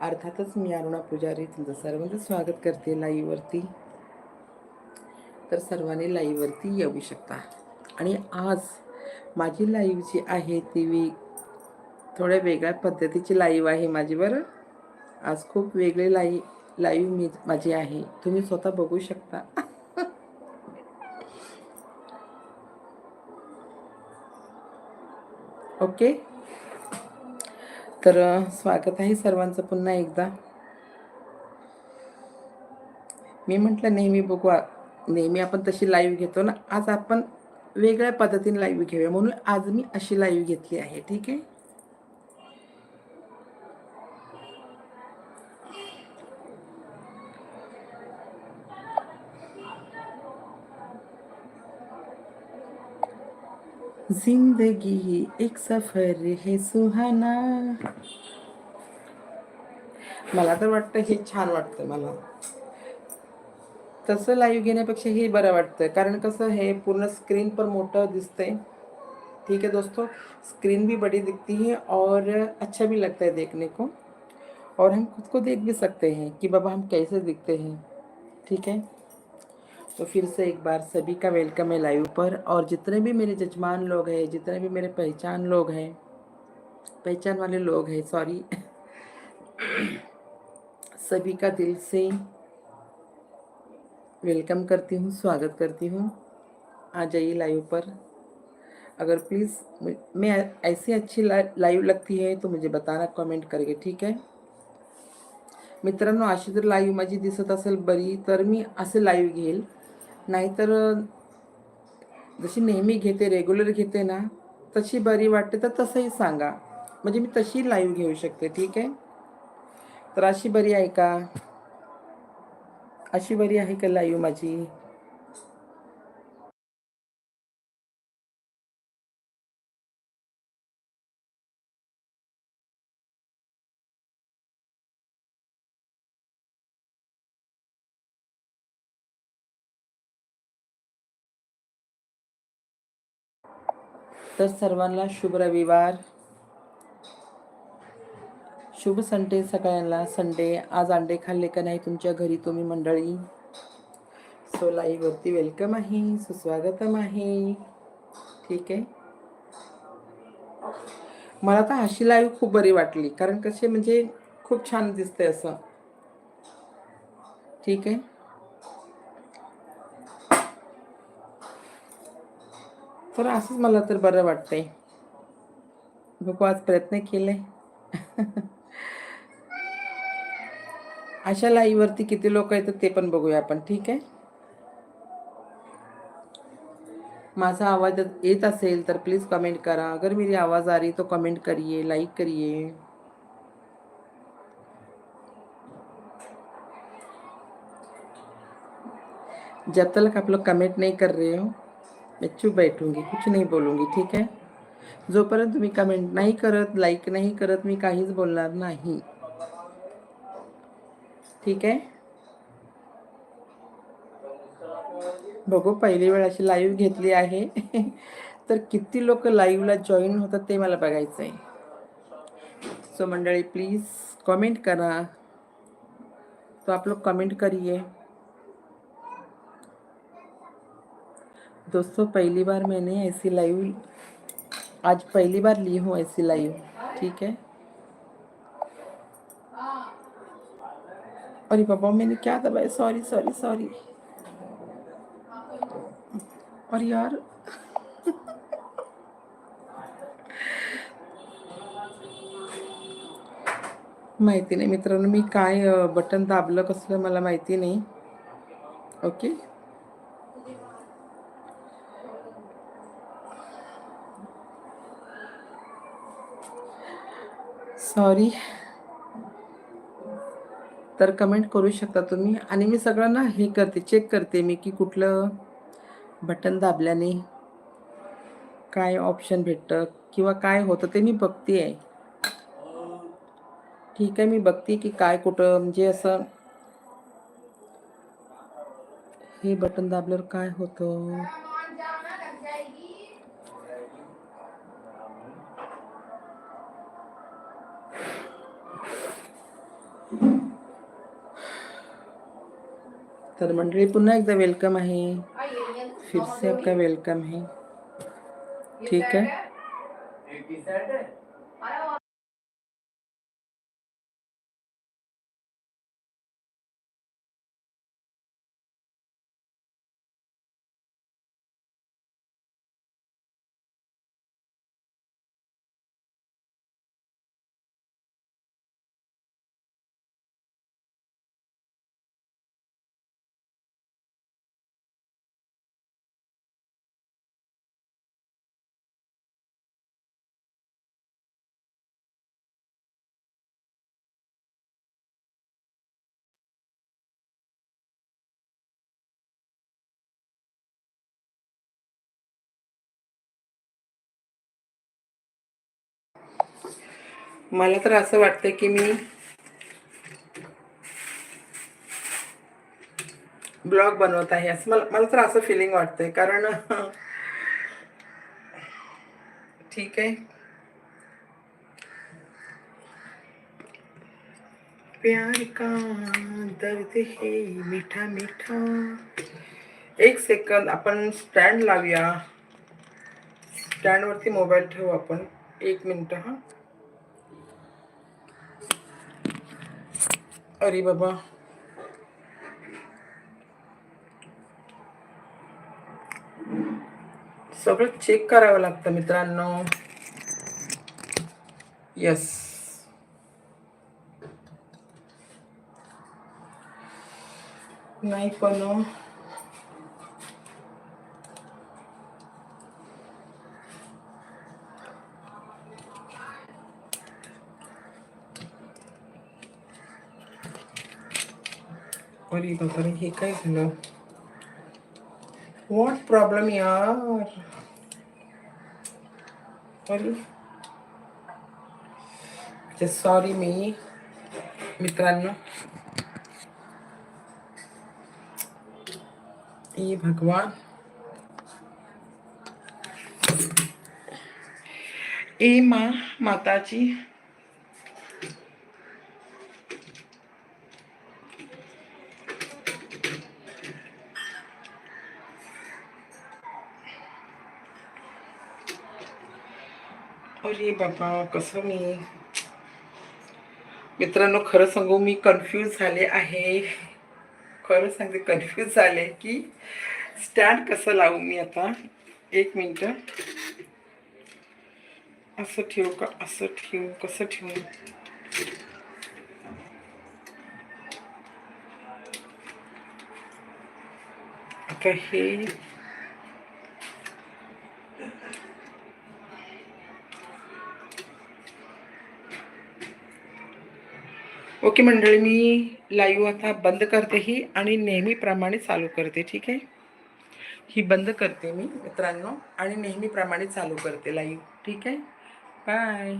अर्थातच मी अरुणा पुजारी तुमचं सर्वांचं स्वागत करते लाईववरती तर सर्वांनी लाईववरती येऊ शकता. आणि आज माझी लाईव्ह जी आहे ती वी थोड्या वेगळ्या पद्धतीची लाईव्ह आहे माझी बरं. आज खूप वेगळे लाई लाईव्ह मी माझी आहे. तुम्ही स्वतः बघू शकता. ओके तर स्वागत आहे सर्वांचं पुन्हा एकदा. मी म्हटलं नेहमी बघू नेहमी आपण तशी लाईव्ह घेतो ना आज आपण वेगळ्या पद्धतीने लाईव्ह घेऊया. म्हणून आज मी अशी लाईव्ह घेतली आहे ठीक आहे? ज़िंदगी एक सफ़र है सुहाना। मला तर वाटतं हे छान वाटतं मला. तसं लाईव्ह घेण्यापेक्षा हे बरं वाटतं कारण कसं हे पूर्ण स्क्रीन पर मोठं दिसतंय. ठीक है दोस्तों स्क्रीन भी बड़ी दिखती है और अच्छा भी लगता है देखने को. और हम खुद को देख भी सकते हैं कि बाबा हम कैसे दिखते हैं. ठीक है? तो फिर से एक बार सभी का वेलकम है लाइव पर। और जितने भी मेरे जजमान लोग हैं, जितने भी मेरे पहचान लोग हैं, पहचान वाले लोग हैं सॉरी सभी का दिल से वेलकम करती हूँ, स्वागत करती हूँ। आ जाइए लाइव पर। अगर प्लीज़ मैं ऐसी अच्छी लाइव लगती है तो मुझे बताना कमेंट करके, ठीक आहे मित्रांनो अशी जर लाईव्ह माझी दिसत असेल, बरी, तर मी असे लाईव्ह घेईल। नाहीतर जशी नेहमी घेते रेग्युलर घेते ना तशी बरी वाटते तर तसंही सांगा. म्हणजे मी तशी लाईव्ह घेऊ शकते ठीक आहे? तर अशी बरी आहे का? अशी बरी आहे का लाईव्ह माझी? तर सर्वांना शुभ रविवार. शुभ संडे सगळ्यांना. संडे आज अंडे खाल्ले का नाही तुमच्या घरी तुम्ही मंडळी? सो लाईव्हवरती वेलकम आहे. सुस्वागतम आहे. ठीक आहे? मला तर अशी लाईव्ह खूप बरी वाटली. कारण कसे म्हणजे खूप छान दिसते असं. ठीक आहे? तर असंच मला तर बरं वाटतंय. बघू आज प्रयत्न केले. अशा लाईवरती किती लोक येतात ते पण बघूया आपण ठीक आहे? माझा आवाज येत असेल तर प्लीज कमेंट करा. अगर मेरी आवाज़ आ रही तो कमेंट करिए लाईक करिए. जब तक आप लोग कमेंट नहीं कर रहे हो मैं चुप बैठूंगी कुछ नहीं बोलूंगी ठीक आहे जोपर्यंत तुम्ही कमेंट नाही करत लाईक नाही करत मी काहीच बोलणार नाही. ठीक आहे? बघू पहिली वेळ अशी लाईव्ह घेतली आहे. तर किती लोक लाईव्हला जॉईन होतात ते मला बघायचं आहे सो मंडळी प्लीज कमेंट करा. तो आप लोग कमेंट करिए. दोस्तों, पहली बार मैंने ऐसी लाइव आज पहली बार ली हूँ ऐसी लाइव ठीक है? अरे पापा मैंने क्या दबाया? सॉरी सॉरी सॉरी और यार, माहिती नाही मित्रांनो, मी काय बटन दाबलं कसलं मला माहिती नाही. ओके सॉरी तर कमेंट करू शकता तुम्ही. आणि मी सगळ्यांना हे करते चेक करते मी की कुठलं बटन दाबल्याने काय ऑप्शन भेटतं किंवा काय होतं ते मी बघते आहे ठीक आहे मी बघते की काय कुठं म्हणजे असं हे बटन दाबल्यावर काय होतं? तर मंडळी पुन्हा एकदा वेलकम आहे. फिर से आपका वेलकम है. ठीक है? मला तर असं वाटतं की मी ब्लॉग बनवत आहे. असं मला मला तर असं फिलिंग वाटतंय. कारण ठीक आहे. प्यार का दर्द है मीठा मीठा? एक सेकंद आपण स्टँड लावूया. स्टँडवरती मोबाईल ठेवू आपण. एक मिनटं हां. अरे बाबा. सगळं चेक करावं लागतं मित्रांनो. यस नाही पण हो. अरे बाबा हे काय झालं व्हॉट प्रॉब्लेम यार? अरे. सॉरी मी. मित्रांनो. ये भगवान. ए माँ माताजी. अरे बाबा कसं मी मित्रांनो खरं सांगू मी कन्फ्यूज झाले आहे. खरं सांगते कन्फ्यूज झाले की स्टँड कसं लावू मी आता? एक मिनटं असं ठेवू का? असं ठेवू कसं ठेवू? आता हे ओके मंडळी मी लाईव्ह आता बंद करते ही आणि नेहमीप्रमाणे चालू करते ठीक आहे? ही बंद करते मी मित्रांनो आणि नेहमीप्रमाणे चालू करते लाईव्ह ठीक आहे? बाय